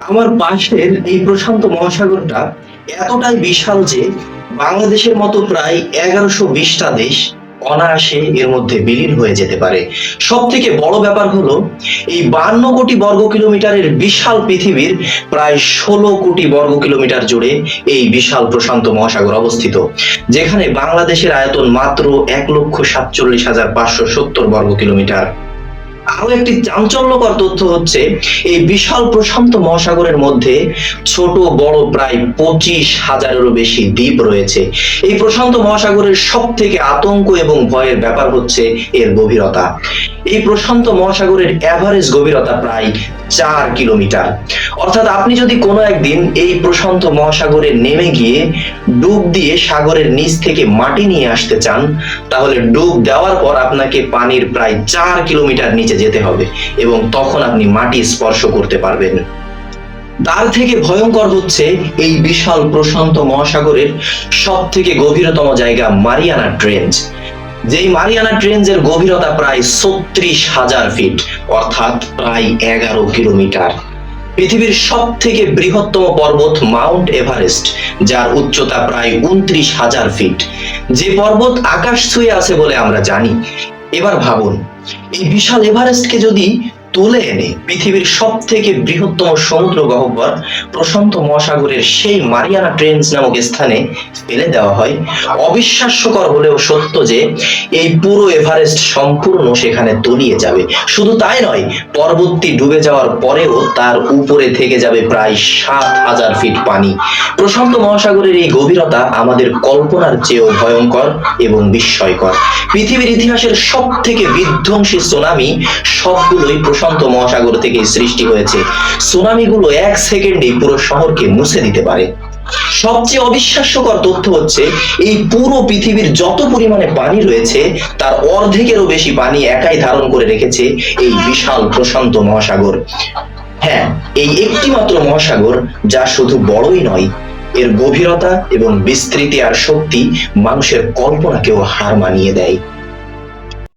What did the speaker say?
আমার পাশের এই প্রশান্ত মহাসাগরটা এতটাই বিশাল যে বাংলাদেশের মতো প্রায় এগারোশো বিশটা দেশ অনায়াসে এর মধ্যে বিলীন হয়ে যেতে পারে। সব থেকে বড় ব্যাপার হলো, এই বান্ন কোটি বর্গ কিলোমিটারের বিশাল পৃথিবীর প্রায় ষোলো কোটি বর্গ কিলোমিটার জুড়ে এই বিশাল প্রশান্ত মহাসাগর অবস্থিত, যেখানে বাংলাদেশের আয়তন মাত্র এক লক্ষ সাতচল্লিশ হাজার পাঁচশো সত্তর বর্গ কিলোমিটার। আরও একটি চাঞ্চল্যকর তথ্য হচ্ছে, এই বিশাল প্রশান্ত মহাসাগরের মধ্যে ছোট বড় প্রায় পঁচিশ হাজারেরও বেশি দ্বীপ রয়েছে। এই প্রশান্ত মহাসাগরের সব থেকে আতঙ্ক এবং ভয়ের ব্যাপার হচ্ছে এর গভীরতা। এই প্রশান্ত মহাসাগরের অ্যাভারেজ গভীরতা প্রায় চার কিলোমিটার। অর্থাৎ আপনি যদি কোনো একদিন এই প্রশান্ত মহাসাগরে নেমে গিয়ে ডুব দিয়ে সাগরের নিচ থেকে মাটি নিয়ে আসতে চান, তাহলে ডুব দেওয়ার পর আপনাকে পানির প্রায় চার কিলোমিটার নিচে যেতে হবে এবং তখন আপনি মাটি স্পর্শ করতে পারবেন। তার থেকে ভয়ঙ্কর হচ্ছে এই বিশাল প্রশান্ত মহাসাগরের সব থেকে গভীরতম জায়গা মারিয়ানা ট্রেঞ্চ যেই মারিয়ানা ট্রেঞ্জের গভীরতা প্রায় ছত্রিশ হাজার ফিট অর্থাৎ প্রায় এগারো কিলোমিটার। পৃথিবীর সব থেকে বৃহত্তম পর্বত মাউন্ট এভারেস্ট, যার উচ্চতা প্রায় উনত্রিশ হাজার ফিট যে পর্বত আকাশ ছুঁয়ে আছে বলে আমরা জানি। এবার ভাবুন, এই বিশাল এভারেস্টকে যদি তুলে এনে পৃথিবীর সব থেকে বৃহত্তম সমুদ্র গহ্বর প্রশান্ত মহাসাগরের সেই মারিয়ানা ট্রেঞ্চ নামক স্থানে ফেলে দেওয়া হয়। অবিশ্বাস্যকর হলেও সত্য যে, এই পুরো এভারেস্ট সম্পূর্ণ সেখানে তলিয়ে যাবে। শুধু তাই নয়, পর্বতটি ডুবে যাওয়ার পরেও তার উপরে থেকে যাবে প্রায় সাত হাজার ফিট পানি। প্রশান্ত মহাসাগরের এই গভীরতা আমাদের কল্পনার চেয়েও ভয়ঙ্কর এবং বিস্ময়কর। পৃথিবীর ইতিহাসের সব থেকে বিধ্বংসী সুনামি সবগুলোই প্রশান্ত মহাসাগর থেকে সৃষ্টি হয়েছে। সুনামিগুলো এক সেকেন্ডে পুরো শহরকে মুছে দিতে পারে। সবচেয়ে অবিশ্বাস্যকর তথ্য হচ্ছে, এই পুরো পৃথিবীর যত পরিমাণে পানি রয়েছে, তার অর্ধেকেরও বেশি পানি একাই ধারণ করে রেখেছে এই বিশাল, প্রশান্ত মহাসাগর। হ্যাঁ এই একটি মাত্র মহাসাগর যা শুধু বড়ই নয়, এর গভীরতা এবং বিস্তৃতি আর শক্তি মানুষের কল্পনাকেও হার মানিয়ে দেয়।